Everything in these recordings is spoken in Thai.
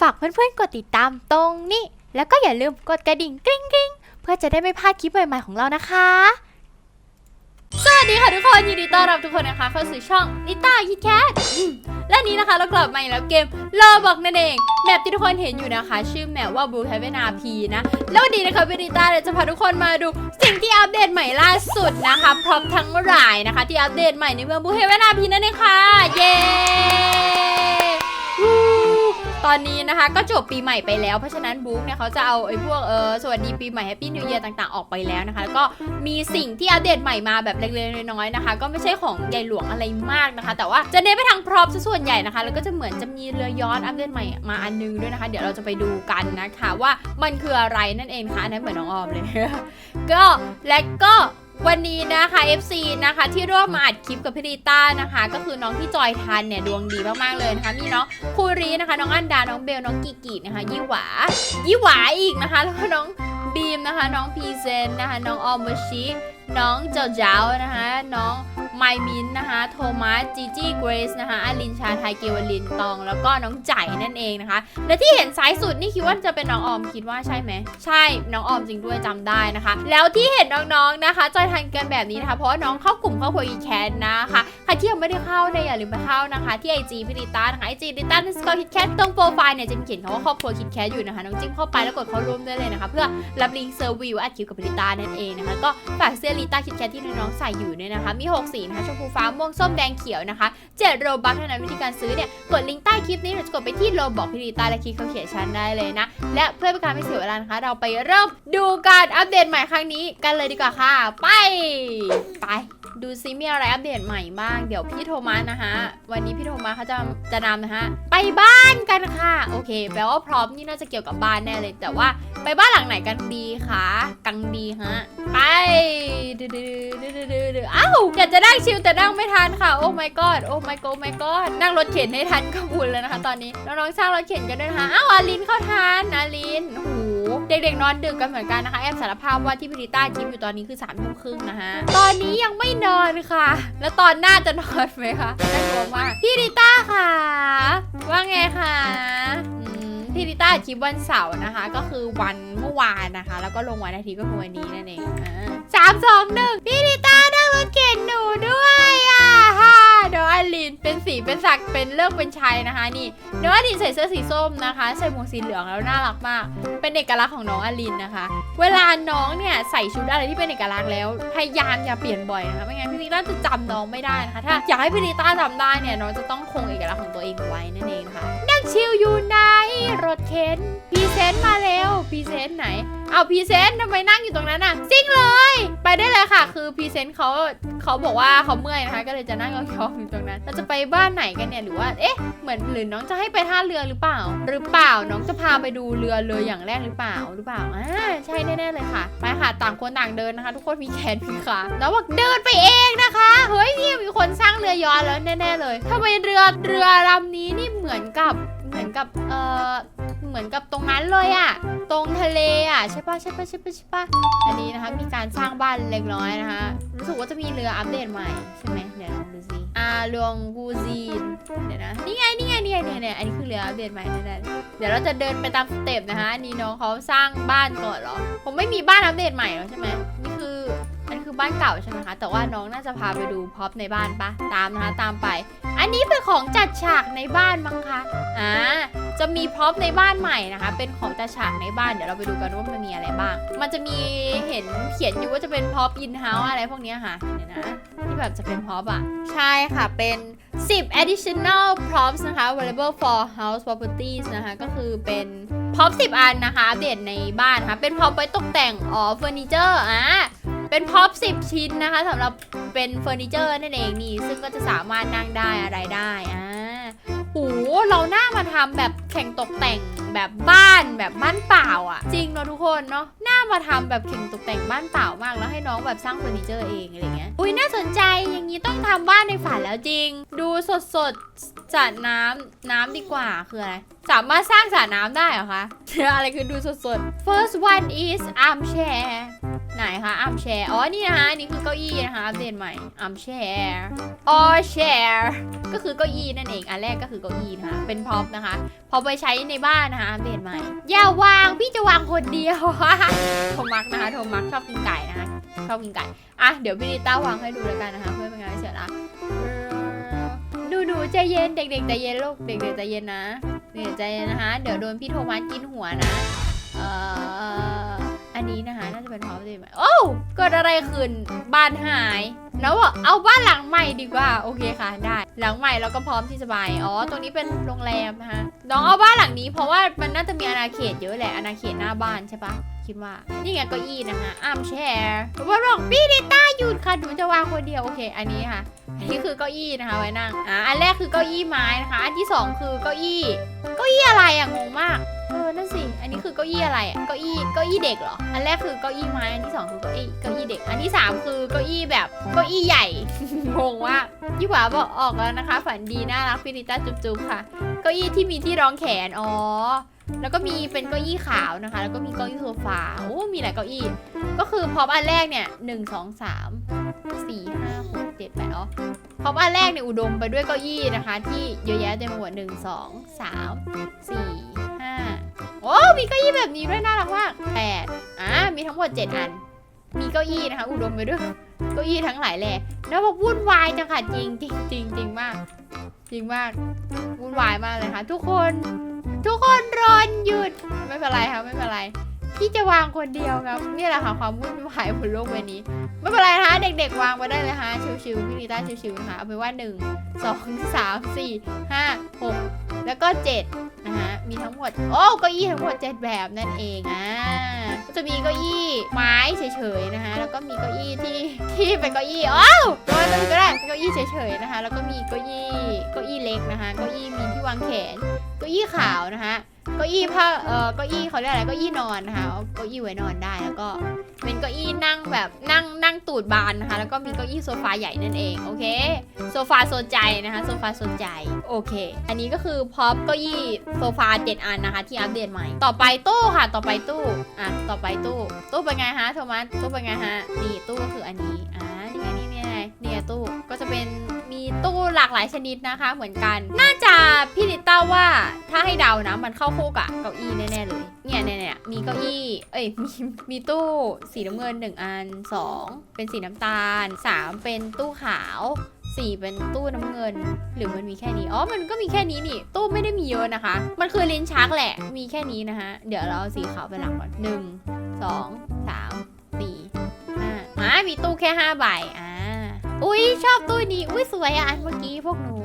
ฝากเพื่อนๆกดติดตามตรงนี้ แล้วก็อย่าลืมกดกระดิ่งกริ๊งกริ๊งเพื่อจะได้ไม่พลาดคลิปใหม่ๆของเรานะคะ สวัสดีค่ะทุกคนยินดีต้อนรับทุกคนนะคะ เข้าสู่ช่องนิต้าคิดแคทและนี้นะคะเรากลับมาอีกแล้วเกมโลบอกนั่นเอง แมปที่ทุกคนเห็นอยู่นะคะ ชื่อแมปว่า Blue Heaven RP นะ แล้ววันนี้นะคะเบนิต้าเนี่ยจะพาทุกคนมาดูสิ่งที่อัปเดตใหม่ล่าสุดนะคะ พร้อมทั้งหลายนะคะ ที่อัปเดตใหม่ในเมือง Blue Heaven RP นั่นเองค่ะ อนนี้นะคะก็จบปีใหม่ไปแล้ว เพราะฉะนั้นบุ๊กเนี่ยเขาจะเอาไอ้พวกเออสวัสดีปีใหม่แฮปปี้นิวเ a ียร์ต่างๆออกไปแล้วนะคะแล้วก็มีสิ่งที่อัปเดตใหม่มาแบบเล็กๆน้อยๆนะคะ ก็ไม่ใช่ของใหญ่หลวงอะไรมากนะคะ แต่ว่าจะเน้นไปทางพร็อพซะส่วนใหญ่นะคะ แล้วก็จะเหมือนจะมีเรือย้อนอัปเดตใหม่มาอันนึงด้วยนะคะ เดี๋ยวเราจะไปดูกันนะคะว่ามันคืออะไรนั่นเองค่ะอันนั้นเหมือนน้องออมเลย ก็และก็ วันนี้นะคะ FC นะคะ ที่ร่วมมาอัดคลิปกับพี่ริต้านะคะ ก็คือน้องที่จอยทันเนี่ยดวงดีมากๆเลยนะคะ มีน้องคูรีนะคะ น้องอันดา น้องเบล น้องกิกินะคะ ยี่หวา ยี่หวาอีกนะคะ แล้วก็น้องบีมนะคะ น้องพีเซนนะคะ น้องออมบชิ น้องเจ้าเจ้านะคะ น้อง ไมมินนะคะ โทมัส จีจี้ เกรซนะคะอาลินชาไทยเกวลินตอง แล้วก็น้องใจนั่นเองนะคะ และที่เห็นซ้ายสุดนี่คิดว่าจะเป็นน้องออมคิดว่าใช่ไหม ใช่ น้องออมจริงด้วยจำได้นะคะ แล้วที่เห็นน้องๆนะคะจอยทันกันแบบนี้นะคะ เพราะว่าน้องเข้ากลุ่มเข้าคุยแคนนะคะใครที่ยังไม่ได้เข้าเนี่ยอย่าลืมไปเข้านะคะ ที่ไอจีพิริต้านะคะไอจีดิต้าสกอร์คิดแคทตรงโปรไฟล์เนี่ยจะมีเขียนคำว่าครอบครัวคิดแคทอยู่นะคะน้องจิ้มเข้าไปแล้วกดเข้าร่วมได้เลยนะคะ เพื่อรับลิงก์เซอร์วิวอัดคลิปกับพิริต้านั่นเองนะคะก็ฝากเสื้อลิต้าคิดแคทที่น้องๆใส่อยู่เนี่ยนะคะมี 6 สีนะคะชมพูฟ้าม่วงส้มแดงเขียวนะคะ7โรบัคเท่านั้นวิธีการซื้อเนี่ยกดลิงก์ใต้คลิปนี้หรือกดไปที่โรบอกพิริต้าและคลิกเขาเขียนชั้นได้เลยนะ และเพื่อเป็นการไม่เสียเวลานะคะ เราไปเริ่มดูการอัปเดตใหม่ครั้งนี้กันเลยดีกว่าค่ะ ไปไป ดูซิมีอะไรอัปเดตใหม่บ้าง เดี๋ยวพี่โทมัสนะคะวันนี้พี่โทมัสเขาจะจะนำนะคะไปบ้านกันค่ะ โอเค แปลว่าพร้อมนี่น่าจะเกี่ยวกับบ้านแน่เลย แต่ว่าไปบ้านหลังไหนกันดีคะกังดีฮะ ไปดื้อดื้อดื้อดื้อดื้อดื้ออ้าวอยากจะนั่งชิลแต่นั่งไม่ทันค่ะ โอ้ my god โอ้ my god my god นั่งรถเข็นให้ทันก็บุญแล้วนะคะ ตอนนี้น้องๆสร้างรถเข็นกันด้วยนะคะ อ้าวอาลินเข้าทานอาลินโเด็กๆนอนดึกกันเหมือนกันนะคะแอบสารภาพว่าที่พิริต้าคลิปอยู่ตอนนี้คือสามทุ่มครึ่งนะคะตอนนี้ยังไม่นอนค่ะ แล้วตอนหน้าจะนอนไหมคะน่ากลัวมากพี่ริต้าค่ะ ว่าไงคะพี่ริต้าคลิปวันเสาร์นะคะ ก็คือวันเมื่อวานนะคะ แล้วก็ลงวันอาทิตย์ก็คือวันนี้นั่นเองสามสองหนึ่งพี่ริต้านั่งรถเข็นหนูด้วยอะ เดี๋ยวอลินเป็นสีเป็นสักเป็นเลิกเป็นชัยนะคะ นี่เดี๋ยวอลินใส่เสื้อสีส้มนะคะ ใส่หมวกสีเหลืองแล้วน่ารักมาก เป็นเอกลักษณ์ของน้องอลินนะคะ เวลาน้องเนี่ยใส่ชุดอะไรที่เป็นเอกลักษณ์แล้วพยายามอย่าเปลี่ยนบ่อยนะคะไม่งั้นพี่ลิต้าจะจำน้องไม่ได้นะคะถ้าอยากให้พี่ลิต้าจำได้เนี่ยน้องจะต้องคงเอกลักษณ์ของตัวเองไว้นั่นเองค่ะ ชิลอยู่ในรถเข็นพรีเซนต์มาแล้วพรีเซนต์ไหน เอาพรีเซนต์ทำไมนั่งอยู่ตรงนั้นอะซิ่งเลย ไปได้เลยค่ะ คือพรีเซนต์เขาเขาบอกว่าเขาเมื่อยนะคะ ก็เลยจะนั่งยองๆอยู่ตรงนั้น เราจะไปบ้านไหนกันเนี่ยหรือว่าเอ๊ะเหมือนหรือน้องจะให้ไปท่าเรือหรือเปล่า หรือเปล่าน้องจะพาไปดูเรือเลยอย่างแรกหรือเปล่าหรือเปล่าอ่าใช่แน่ๆเลยค่ะไปค่ะต่างคนต่างเดินนะคะ ทุกคนมีแขนมีขาแล้วบอกเดินไปเองนะคะเฮ้ยนี่มีคนสร้างเรือยอชต์แล้วแน่ ๆ เลยทำไมเรือเรือลำนี้นี่เหมือนกับ เหมือนกับเอ่อเหมือนกับตรงนั้นเลยอะตรงทะเลอะใช่ปะใช่ปะใช่ปะใช่ปะอันนี้นะคะมีการสร้างบ้านเล็กน้อยนะคะรู้สึกว่าจะมีเรืออัปเดตใหม่ใช่ไหมเดี๋ยวลองดูสิอาลวงกูซีนเดี๋ยวนะนี่ไงนี่ไงนี่ไงเนี่ยเนี่ยอันนี้คือเรืออัปเดตใหม่แน่ๆเดี๋ยวเราจะเดินไปตามสเต็ปนะคะอันนี่น้องเขาสร้างบ้านก่อนเหรอผมไม่มีบ้านอัปเดตใหม่แล้วใช่ไหมนี่คืออันนคือบ้านเก่าใช่ไหมคะแต่ว่าน้องน่าจะพาไปดูพ็อปในบ้านปะตามนะคะตามไป อันนี้เป็นของจัดฉากในบ้านมั้งคะอ่าจะมีพร็อพในบ้านใหม่นะคะ เป็นของตาฉากในบ้านเดี๋ยวเราไปดูกันว่ามันมีอะไรบ้าง มันจะมีเห็นเขียนอยู่ว่าจะเป็นพร็อพอินเฮ้าอะไรพวกนี้ค่ะเดี๋ยวนะที่แบบจะเป็นพร็อพอะใช่ค่ะเป็น10 additional props นะคะ available for house properties นะคะ ก็คือเป็นพร็อพ10 อันนะคะ อัปเดตในบ้านนะคะ เป็นพร็อพไว้ตกแต่งอ๋อเฟอร์นิเจอร์อะ เป็นพ็อพ10 ชิ้นนะคะสำหรับเป็นเฟอร์นิเจอร์นั่นเองนี่ ซึ่งก็จะสามารถนั่งได้อะไรได้อ่าโอ้โหเราหน้ามาทำแบบแข่งตกแต่งแบบบ้านแบบบ้านเปล่าอะ จริงเนาะทุกคนเนาะหน้ามาทำแบบแข่งตกแต่งบ้านเปล่ามาก แล้วให้น้องแบบสร้างเฟอร์นิเจอร์เองอะไรเงี้ยอุ้ยน่าสนใจอย่างนี้ต้องทำบ้านในฝันแล้วจริง ดูสดสดๆสระน้ำน้ำดีกว่าคืออะไรสามารถสร้างสระน้ำได้เหรอคะ อะไรคือดูสดสดๆ first one is armchair ไหนคะอัมแชร์อ๋อนี่นะคะอันนี่คือเก้าอี้นะคะอัปเดตใหม่อัมแชร์ออแชร์ก็คือเก้าอี้นั่นเองอันแรกก็คือเก้าอี้นะคะเป็นพร็อปนะคะพอไปใช้ในบ้านนะคะอัปเดตใหม่อย่าวางพี่จะวางคนเดียวโทมักนะคะโทมักชอบกินไก่นะคะชอบกินไก่อะเดี๋ยวพี่ดิต้าวางให้ดูแล้วกันนะคะเพื่อเป็นการเสียละหนูหนูใจเย็นเด็กๆใจเย็นลูกเด็กๆใจเย็นนะเด็กใจเย็นนะคะ เดี๋ยวโดนพี่โทมัสกินหัวนะเอ่อ อันนี้นะคะน่าจะเป็นพร้อมดีไหมโอ้เกิดอะไรขึ้นบ้านหายแล้วบอกเอาบ้านหลังใหม่ดีกว่าโอเคค่ะได้ หลังใหม่แล้วก็พร้อมที่จะไปอ๋อตรงนี้เป็นโรงแรมนะคะน้องเอาบ้านหลังนี้เพราะว่ามันน่าจะมีอาณาเขตเยอะแหละอาณาเขตหน้าบ้านใช่ปะคิดว่านี่ไงเก้าอี้นะคะอ้ามแชร์ว่าบอกพี่ดิต้าหยุดค่ะหนูจะวางคนเดียวโอเค อันนี้ค่ะอันนี้คือเก้าอี้นะคะไว้นั่งอ่าอันแรกคือเก้าอี้ไม้นะคะ อันที่สองคือเก้าอี้เก้าอี้อะไรอะงงมาก เออนั่นสิ อันนี้คือเก้าอี้อะไรอะเก้าอี้เก้าอี้เด็กเหรอ อันแรกคือเก้าอี้ไม้ อันที่สองคือเก้าอี้เก้าอี้เด็ก อันที่สามคือเก้าอี้แบบเก้าอี้ใหญ่ งงว่ายี่หวาบอกออกแล้วนะคะ ฝันดีน่ารักฟินิต้าจุ๊บๆค่ะ เก้าอี้ที่มีที่รองแขน อ๋อ แล้วก็มีเป็นเก้าอี้ขาวนะคะ แล้วก็มีเก้าอี้โซฟา โอ้ มีหลายเก้าอี้ ก็คือพร้อมอันแรกเนี่ยหนึ่งสองสามสี่ห้าหกเจ็ดแปดอ๋อพร้อมอันแรกเนี่ยอุดมไปด้วยเก้าอี้นะคะ ที่เยอะแยะเต็มไปหมดหนึ่งสองสามสี่ อ้ มีเก้าอี้แบบนี้ด้วยน่ารักมากแปดอ่า มีทั้งหมดเจ็ดอัน มีเก้าอี้นะคะ อุดมไปด้วยเก้าอี้ทั้งหลายแหล่แล้วบอกวุ่นวายจังค่ะจริงจริงจริงจริงมาก จริงมากวุ่นวายมากเลยค่ะ ทุกคน ทุกคนรอนหยุดไม่เป็นไรค่ะไม่เป็นไรพี่จะวางคนเดียวครับนี่แหละค่ะความวุ่นวายบนโลกใบนี้ ไม่เป็นไรนะคะเด็กๆ วางไปได้เลยฮะชิวๆพี่นิต้าชิวๆนะคะเอาเป็นว่า 1 2 3 4 5 6 แล้วก็ 7 มีทั้งหมด โอ้เก้าอี้ทั้งหมด 7 แบบนั่นเองอ่าก็จะมีเก้าอี้ไม้เฉยๆนะคะ แล้วก็มีเก้าอี้ที่ที่เป็นเก้าอี้อ้าวโดนตัวก็ได้เป็นเก้าอี้เฉยๆนะคะ แล้วก็มีเก้าอี้เก้าอี้เล็กนะคะ เก้าอี้มีที่วางแขน เก้าอี้ขาวนะคะ เก้าอี้ผ้าเอ่อเก้าอี้เขาเรียกอะไรเก้าอี้นอนนะคะเอาเก้าอี้ไว้นอนได้แล้วก็เป็นเก้าอี้นั่งแบบนั่งนั่งตูดบานนะคะ แล้วก็มีเก้าอี้โซฟาใหญ่นั่นเองโอเคโซฟาโซนใจนะคะโซฟาโซนใจโอเค อันนี้ก็คือพร็อพเก้าอี้โซฟาเจ็ดอันนะคะ ที่อัปเดตใหม่ต่อไปตู้ค่ะ ต่อไปตู้อะต่อไปตู้ ตู้เป็นไงฮะโทมัสตู้เป็นไงฮะนี่ตู้ก็คืออันนี้อ่านี่ไงนี่ไงนี่ไงนี่ตู้ก็จะเป็น มีตู้หลากหลายชนิดนะคะ เหมือนกัน น่าจะพี่ลิต้าว่าถ้าให้เดานะ มันเข้าคู่กับเก้าอี้แน่ๆเลย เนี่ยเนี่ยเนี่ยมีเก้าอี้ เอ้ยมีมีตู้สีน้ำเงินหนึ่งอันสองเป็นสีน้ำตาลสามเป็นตู้ขาวสี่เป็นตู้น้ำเงิน หรือมันมีแค่นี้อ๋อมันก็มีแค่นี้นี่ ตู้ไม่ได้มีเยอะนะคะ มันคือลิ้นชักแหละมีแค่นี้นะคะเดี๋ยวเราเอาสีขาวไปหลังก่อนหนึ่งสองสามสี่ห้าอ่ามีตู้แค่ห้าใบอ่า อุ้ยชอบตู้นี้ อุ้ยสวยอะอันเมื่อกี้พวกหนู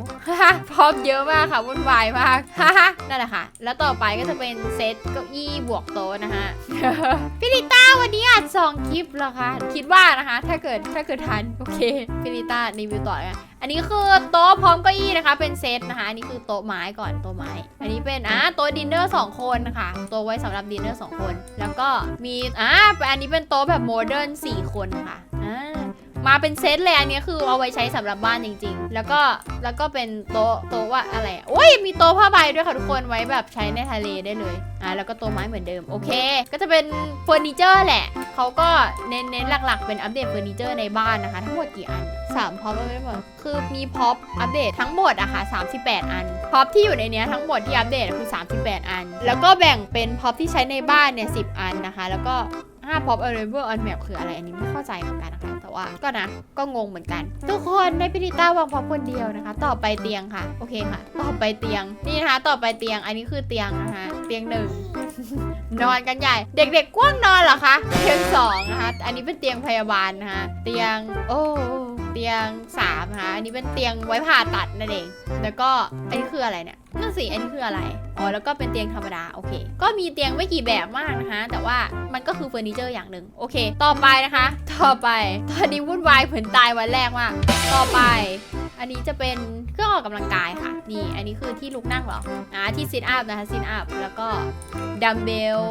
พร้อมเยอะมากค่ะวุ่นวายมาก นั่นแหละค่ะ แล้วต่อไปก็จะเป็นเซตเก้าอี้บวกโต๊ะนะคะพี่ลิต้าวันนี้อัดสองคลิปเหรอคะ คิดว่านะคะ ถ้าเกิดถ้าเกิดทันโอเคพี่ลิต้ารีวิวต่อกันอันนี้คือโต๊ะพร้อมเก้าอี้นะคะ เป็นเซตนะคะอันนี้คือโต๊ะไม้ก่อนโต๊ะไม้ อันนี้เป็นอ่าโต๊ะดินเนอร์สองคนนะคะโต๊ะไว้สำหรับดินเนอร์สองคน แล้วก็มีอ่าอันนี้เป็นโต๊ะแบบโมเดิร์นสี่คนค่ะ มาเป็นเซตเลยอันนี้คือเอาไว้ใช้สำหรับบ้านจริง ๆ แล้วก็แล้วก็เป็นโต๊ะโต๊ะว่าอะไรโอ้ยมีโต๊ะผ้าใบด้วยค่ะทุกคนไว้แบบใช้ในทะเลได้เลยอ่าแล้วก็โต๊ะไม้เหมือนเดิมโอเค ก็จะเป็นเฟอร์นิเจอร์แหละเขาก็เน้นเน้นหลักๆ เป็นอัปเดตเฟอร์นิเจอร์ในบ้านนะคะ ทั้งหมดกี่อันสามพ็อปไม่ได้หมดคือมีพ็อปอัปเดตทั้งหมดอะค่ะ38 อันพ็อปที่อยู่ในเนี้ยทั้งหมดที่อัปเดตคือ 38 อัน แล้วก็แบ่งเป็นพ็อปที่ใช้ในบ้านเนี่ย10 อันนะคะ แล้วก็ 5 pop available on map คืออะไรอันนี้ไม่เข้าใจเหมือนกันนะคะแต่ว่าก็นะก็งงเหมือนกัน ทุกคนในพิธีต้าวางพอคนเดียวนะคะ ต่อไปเตียงค่ะ โอเคค่ะ ต่อไปเตียงนี่นะคะ ต่อไปเตียงอันนี้คือเตียงนะคะเตียงหนึ่งนอนกันใหญ่เด็กๆกว้างนอนเหรอคะเตียงสองนะคะอันนี้เป็นเตียงพยาบาลนะคะเตียงโอ้เตียงสามนะคะอันนี้เป็นเตียงไว้ผ่าตัดนั่นเอง แล้วก็อันนี้คืออะไรเนี่ย นั่นสิอันนี้คืออะไร อ๋อ แล้วก็เป็นเตียงธรรมดา โอเค ก็มีเตียงไม่กี่แบบมากนะคะ แต่ว่ามันก็คือเฟอร์นิเจอร์อย่างหนึ่ง โอเค ต่อไปนะคะ ต่อไป ตอนนี้วุ่นวายเหมือนตายวันแรกมาก ต่อไป อันนี้จะเป็นเครื่องออกกำลังกายค่ะ นี่ อันนี้คือที่ลุกนั่งเหรอ อ่า ที่ซิทอัพนะคะ ซิทอัพ แล้วก็ดัมเบล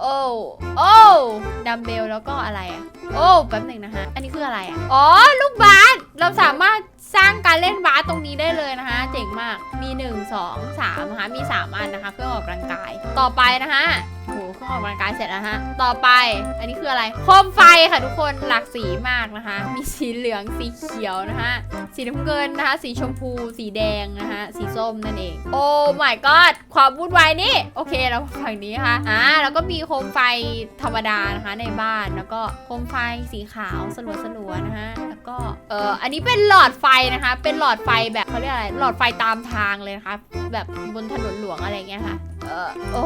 โอ้ โอ้ ดัมเบล แล้วก็อะไรอะโอ้ แป๊บหนึ่งนะคะ อันนี้คืออะไรอะอ๋อ ลูกบาส เราสามารถ สร้างการเล่นบาสตรงนี้ได้เลยนะคะ เจ๋งมากมี 1 2 3นะคะมี 3 อันนะคะ เครื่องออกกำลังกาย ต่อไปนะคะโห เครื่องออกกำลังกายเสร็จแล้วฮะ ต่อไป อันนี้คืออะไร โคมไฟค่ะทุกคน หลากสีมากนะคะ มีสีเหลือง สีเขียวนะคะ สีน้ำเงินนะคะ สีชมพู สีแดงนะคะ สีส้มนั่นเอง โอ้ my god ความวุ่นวายนี่ โอเคเราฝั่งนี้ค่ะ อ่า แล้วก็มีโคมไฟธรรมดานะคะในบ้าน แล้วก็โคมไฟสีขาวสลัวสลัวๆนะคะ แล้วก็ เอออันนี้เป็นหลอดไฟนะคะ เป็นหลอดไฟแบบเขาเรียกอะไร หลอดไฟตามทางเลยนะคะ แบบบนถนนหลวงอะไรเงี้ยค่ะ เออโอ้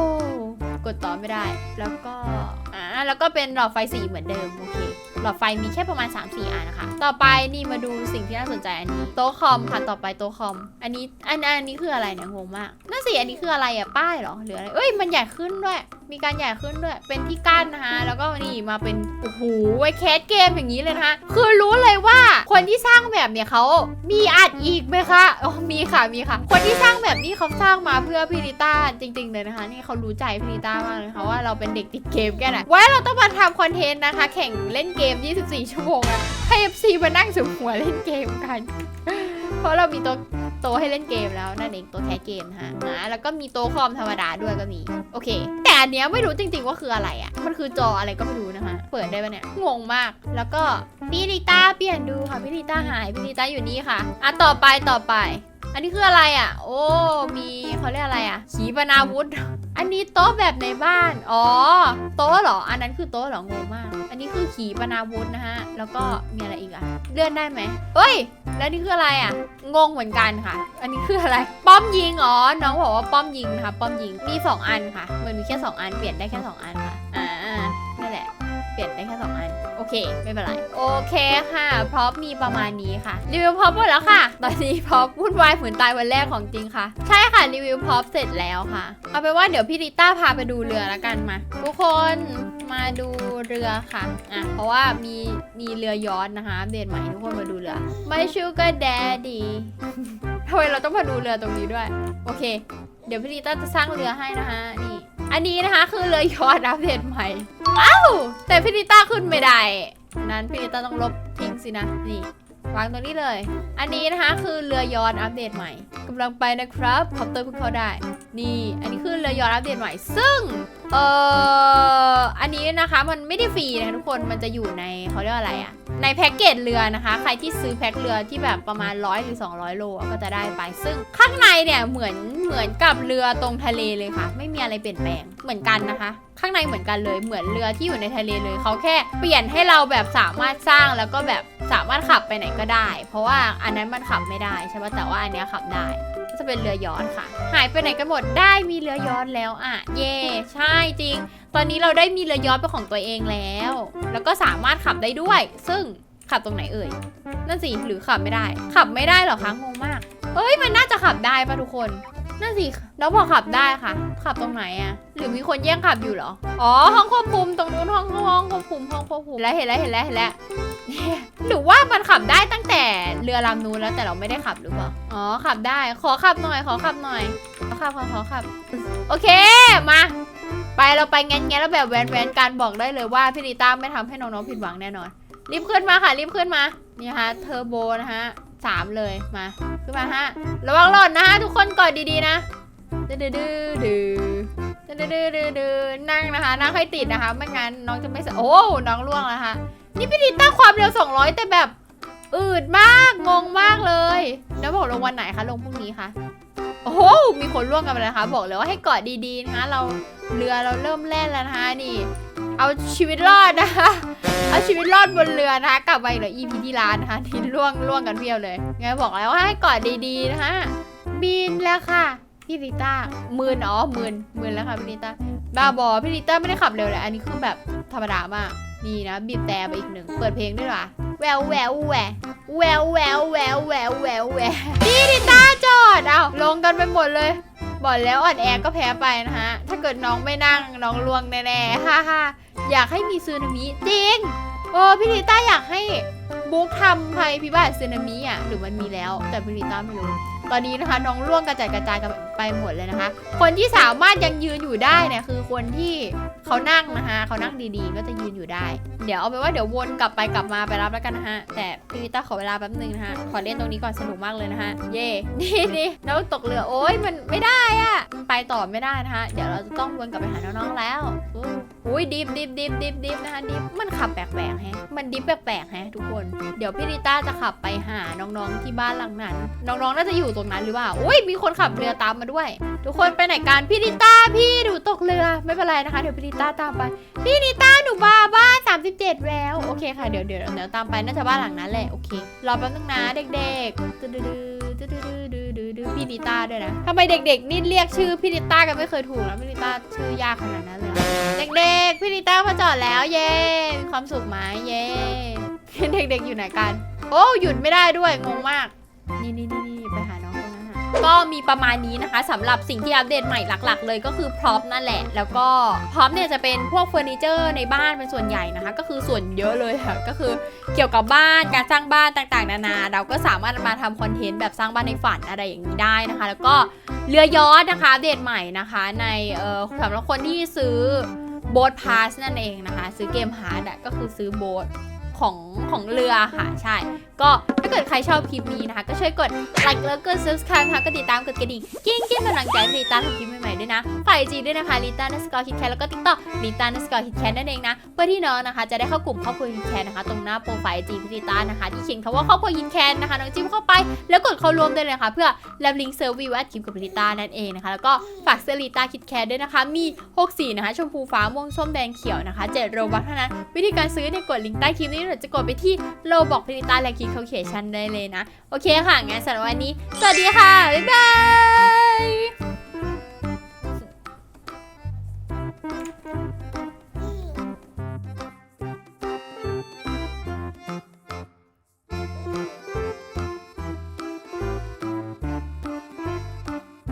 กดต่อไม่ได้ แล้วก็อ่าแล้วก็เป็นหลอดไฟสีเหมือนเดิมโอเคหลอดไฟมีแค่ประมาณ 3-4อันนะคะ ต่อไปนี่มาดูสิ่งที่น่าสนใจอันนี้โต๊ะคอมค่ะต่อไปโต๊ะคอม อันนี้อันอันนี้คืออะไรเนี่ยงงมากนั่นสิอันนี้คืออะไรอะป้ายเหรอหรืออะไรเอ้ยมันใหญ่ขึ้นด้วย มีการใหญ่ขึ้นด้วย เป็นที่กั้นนะคะแล้วก็นี่มาเป็นโอ้โหไว้แคสเกมอย่างนี้เลยนะคะคือรู้เลยว่าคนที่สร้างแบบเนี่ยเขามีอัดอีกไหมคะอ๋อมีค่ะมีค่ะ คนที่สร้างแบบนี้เขาสร้างมาเพื่อพิริต้าจริง ๆ เลยนะคะ นี่เขารู้ใจพิริต้ามากเลยค่ะว่าเราเป็นเด็กติดเกมแค่ไหนไว้เราต้องมาทำคอนเทนต์นะคะ แข่งเล่นเกม 24 ชั่วโมงอะให้ FC มานั่งสุมหัวเล่นเกมกัน เพราะเรามีโต๊ะโตให้เล่นเกมแล้วนั่นเองโต๊ะแคสเกมนะคะอ่าแล้วก็มีโต๊ะคอมธรรมดาด้วยก็มี โอเค อันเนี้ยไม่รู้จริงๆว่าคืออะไรอะ่ะ มันคือจออะไรก็ไม่รู้นะคะ เปิดได้ปะเนี่ย งงมาก แล้วก็พี่ลิต้าเปลี่ยนดูค่ะ พี่ลิต้าหาย พี่ลิต้าอยู่นี่ค่ะ อะต่อไปต่อไป อันนี้คืออะไรอะ่ะ โอ้ มีเขาเรียกอะไรอะ่ะ ขีปนาวุธ อันนี้โต๊ะแบบในบ้าน อ๋อ โต๊ะเหรอ อันนั้นคือโต๊ะเหรองงมาก อันนี้คือขีปนาวุธนะฮะ แล้วก็มีอะไรอีกอะเลื่อนได้ไหมเอ้ย แล้วนี่คืออะไรอะงงเหมือนกันค่ะ อันนี้คืออะไร ป้อมยิง อ๋อ น้องบอกว่าป้อมยิงนะคะ ป้อมยิง มี 2 อันค่ะ มันมีแค่ 2 อัน เปลี่ยนได้แค่ 2 อันค่ะ อ่า นั่นแหละ เปลี่ยนได้แค่ 2 อัน เค ไม่เป็นไร โอเคค่ะพร็อพมีประมาณนี้ค่ะ รีวิวพร็อพหมดแล้วค่ะ ตอนนี้พร็อพวุ่นวายเหมือนตายวันแรกของจริงค่ะ ใช่ค่ะรีวิวพร็อพเสร็จแล้วค่ะ เอาเป็นว่าเดี๋ยวพี่ริต้าพาไปดูเรือแล้วกันมา ทุกคนมาดูเรือค่ะ อะ เพราะว่ามีมีเรือยอชต์นะคะ เดตใหม่ทุกคนมาดูเรือ My Sugar Daddy ทำไมเราต้องมาดูเรือตรงนี้ด้วย โอเค เดี๋ยวพี่ริต้าจะสร้างเรือให้นะคะนี่ อันนี้นะคะคือเรือยอดอัปเดตใหม่อ้าวแต่พี่ริต้าขึ้นไม่ได้ นั้นพี่ริต้าต้องลบทิ้งสินะ นี่ วางตรงนี้เลย อันนี้นะคะคือเรือยอชต์อัปเดตใหม่กำลังไปนะครับคอปเตอร์เพิ่งเขาได้ นี่ อันนี้คือเรือยอชต์อัปเดตใหม่ ซึ่ง เอ่อ อันนี้นะคะมันไม่ได้ฟรีนะทุกคน มันจะอยู่ในเขาเรียกว่าอะไรอะในแพ็กเกจเรือนะคะ ใครที่ซื้อแพ็คเรือที่แบบประมาณ 100หรือ200 โลอะก็จะได้ไป ซึ่งข้างในเนี่ยเหมือนเหมือนกับเรือตรงทะเลเลยค่ะ ไม่มีอะไรเปลี่ยนแปลงเหมือนกันนะคะ ข้างในเหมือนกันเลย เหมือนเรือที่อยู่ในทะเลเลยเขาแค่เปลี่ยนให้เราแบบสามารถสร้างแล้วก็แบบ สามารถขับไปไหนก็ได้ เพราะว่าอันนั้นมันขับไม่ได้ใช่ไหมแต่ว่าอันเนี้ยขับได้ ก็จะเป็นเรือยอนค่ะ หายไปไหนกันหมดได้มีเรือยอนแล้วอะ เย่ใช่จริง ตอนนี้เราได้มีเรือยอนเป็นของตัวเองแล้ว แล้วก็สามารถขับได้ด้วย ซึ่งขับตรงไหนเอ่ยนั่นสิหรือขับไม่ได้ ขับไม่ได้เหรอคะงงมาก เอ้ยมันน่าจะขับได้ปะทุกคนนั่นสิน้องบอขับได้ค่ะ ขับตรงไหนอะหรือมีคนแย่งขับอยู่เหรอ อ๋อ ห้องควบคุมตรงนู้นห้องห้องควบคุมห้องควบคุมแล้วเห็นแล้วเห็นแล้วเห็นแล้วหรือว่ามันขับได้ตั้งแต่เรือลำนู้นแล้วแต่เราไม่ได้ขับหรือเปล่า อ๋อ ขับได้ ขอขับหน่อย ขอขับหน่อย ขอขับขอขอขับ โอเค มา ไปเราไปแง้นๆแล้วแบบแวนแวนการบอกได้เลยว่าพี่ลิต้าไม่ทำให้น้องๆผิดหวังแน่นอน รีบขึ้นมาค่ะ รีบขึ้นมา นี่ฮะเทอร์โบนะฮะ สามเลยมาขึ้นมาฮะระวังหล่นนะฮะทุกคนกอดดีๆนะดื้อดื้อดื้อดื้อดื้อดื้อดื้อดื้อนั่งนะคะนั่งให้ติดนะคะ ไม่งั้นน้องจะไม่สะโอ้น้องล่วงแล้วค่ะนี่พี่ลิต้าความเร็ว 200 แต่แบบ อืดมากงงมากเลย แล้วบอกลงวันไหนคะลงพรุ่งนี้คะโอ้โหมีคนร่วงกันไปแล้วนะคะ บอกเลยว่าให้เกาะดีๆนะคะเราเรือเราเริ่มแล่นแล้วนะคะนี่ เอาชีวิตรอดนะคะ เอาชีวิตรอดบนเรือนะคะ กลับไปเหลือ EP ที่ร้านนะคะที่ล่วงล่วงกันเพียวเลยไงบอกแล้วว่าให้กาะดีๆนะคะ บินแล้วค่ะพี่ลิต้าหมื่นอ๋อหมื่นหมื่นแล้วค่ะพี่ลิต้าบ้าบอพี่ลิต้าไม่ได้ขับเร็วเลยอันนี้คือแบบธรรมดามากนี่นะบีบแต่ไปอีกหนึ่งเปิดเพลงด้วยว่ะแววแววแหวแววแววแววแววแววแหวะพี่ลิต้าจอดเอาลงกันไปหมดเลย บอกแล้วอ่อนแอก็แพ้ไปนะฮะ ถ้าเกิดน้องไม่นั่งน้องลวงแน่ๆฮ่าฮ่าอยากให้มีซูนามิจริง โอ้พี่ลิต้าอยากให้ บุ๊กทำภัยพิบัติสึนามิอะหรือมันมีแล้ว แต่พิริต้าไม่รู้ ตอนนี้นะคะน้องร่วงกระจายกระจายกันไปหมดเลยนะคะ คนที่สามารถยังยืนอยู่ได้เนี่ยคือคนที่เขานั่งนะคะเขานั่งดีๆ ก็จะยืนอยู่ได้ เดี๋ยวเอาไปว่าเดี๋ยววนกลับไปกลับมาไปรับแล้วกันนะฮะ แต่พี่วิต้าขอเวลาแป๊บนึงนะฮะขอเล่นตรงนี้ก่อนสนุกมากเลยนะฮะเย่นี่นี่น้องตกเรือโอ๊ยมันไม่ได้อะไปต่อไม่ได้นะคะเดี๋ยวเราจะต้องวนกลับไปหาน้องๆแล้วอุ้ยดิฟดิฟดิฟดิฟดิฟนะคะดิฟมันขับแปลกๆแฮะมันดิฟแปลกๆแฮะทุกคนเดี๋ยวพี่ริต้าจะขับไปหาน้องๆที่บ้านหลังนั้น น้องๆน่าจะอยู่ตรงนั้นหรือเปล่าอุ้ยมีคนขับเรือตามมาด้วย ทุกคนไปไหนกันพี่ริต้าพี่หนูตกเรือไม่เป็นไรนะคะเดี๋ยวพี่ริต้าตามไป พี่ริต้าหนูมาบ้าน 37 แล้วโอเคค่ะเดี๋ยวเดี๋ยวเดี๋ยวตามไปน่าจะบ้านหลังนั้นแหละโอเครอแป๊บนึงนะเด็กๆดื้อดื้อดื้อดื้อดื้อดื้อดื้อพี่ริต้าด้วยนะทำไมเด็กๆ นี่เรียกชื่อพี่ริต้ากันไม่เคยถูกแล้วพี่ริต้าชื่อยากขนาดนั้นเลยเหรอเด็กๆ พี่ริต้ามาจอดแล้วเย้มีความสุขไหมเย้ เด็กๆอยู่ไหนกัน โอ้หยุดไม่ได้ด้วยงงมาก นี่นี่นี่นี่ไปหาน้องตรงนั้นค่ะก็มีประมาณนี้นะคะสำหรับสิ่งที่อัปเดตใหม่หลัก ๆ เลยก็คือพร็อพนั่นแหละ แล้วก็พร็อพเนี่ยจะเป็นพวกเฟอร์นิเจอร์ในบ้านเป็นส่วนใหญ่นะคะ ก็คือส่วนเยอะเลยค่ะก็คือเกี่ยวกับบ้านการสร้างบ้านต่างๆ นานา เราก็สามารถมาทำคอนเทนต์แบบสร้างบ้านในฝันอะไรอย่างนี้ได้นะคะ แล้วก็เรือยอชต์นะคะอัปเดตใหม่นะคะ ในเอ่อสำหรับคนที่ซื้อโบ๊ทพาสนั่นเองนะคะ ซื้อเกมฮาร์ดก็คือซื้อโบ๊ท ของของเรือค่ะใช่ ก็ถ้าเกิดใครชอบคลิปนี้นะคะ ก็ช่วยกดไลค์แล้วก็ subscribe นะคะก็ติดตามกดกระดิ่งกิ้งกิ้งกำลังใจให้ลิต้าทำคลิปใหม่ๆด้วยนะฝ่ายจีด้วยนะคะลิต้านัสกอร์คิดแคทแล้วก็ติ๊กต็อกลิต้านัสกอร์คิดแคทนั่นเองนะเพื่อที่น้องนะคะ จะได้เข้ากลุ่มครอบครัวยินแคนนะคะ ตรงหน้าโปรไฟล์จีพิลิต้านะคะ ที่เขียนคำว่าครอบครัวยินแคนนะคะน้องจิ้มเข้าไป แล้วกดเข้าร่วมได้เลยนะคะเพื่อรับลิงก์เซอร์วิวแอดคลิปกับลิต้านั่นเองนะคะแล้วก็ฝากเสื้อลิต้าคิดแคทด้วยนะคะมี6สีนะคะชมพูฟ้าม่วงส้มแดงเขียวนะคะ7โรบัคเท่านั้นวิธีการซื้อเนี่ยกดลิงก์ใต้คลิปนี้หรือจะกดไปที่โลบอกพิลิต้าและคิที่เขาเขียนชันได้เลยนะ โอเคค่ะงั้นสำหรับวันนี้ สวัสดีค่ะ บ๊ายบาย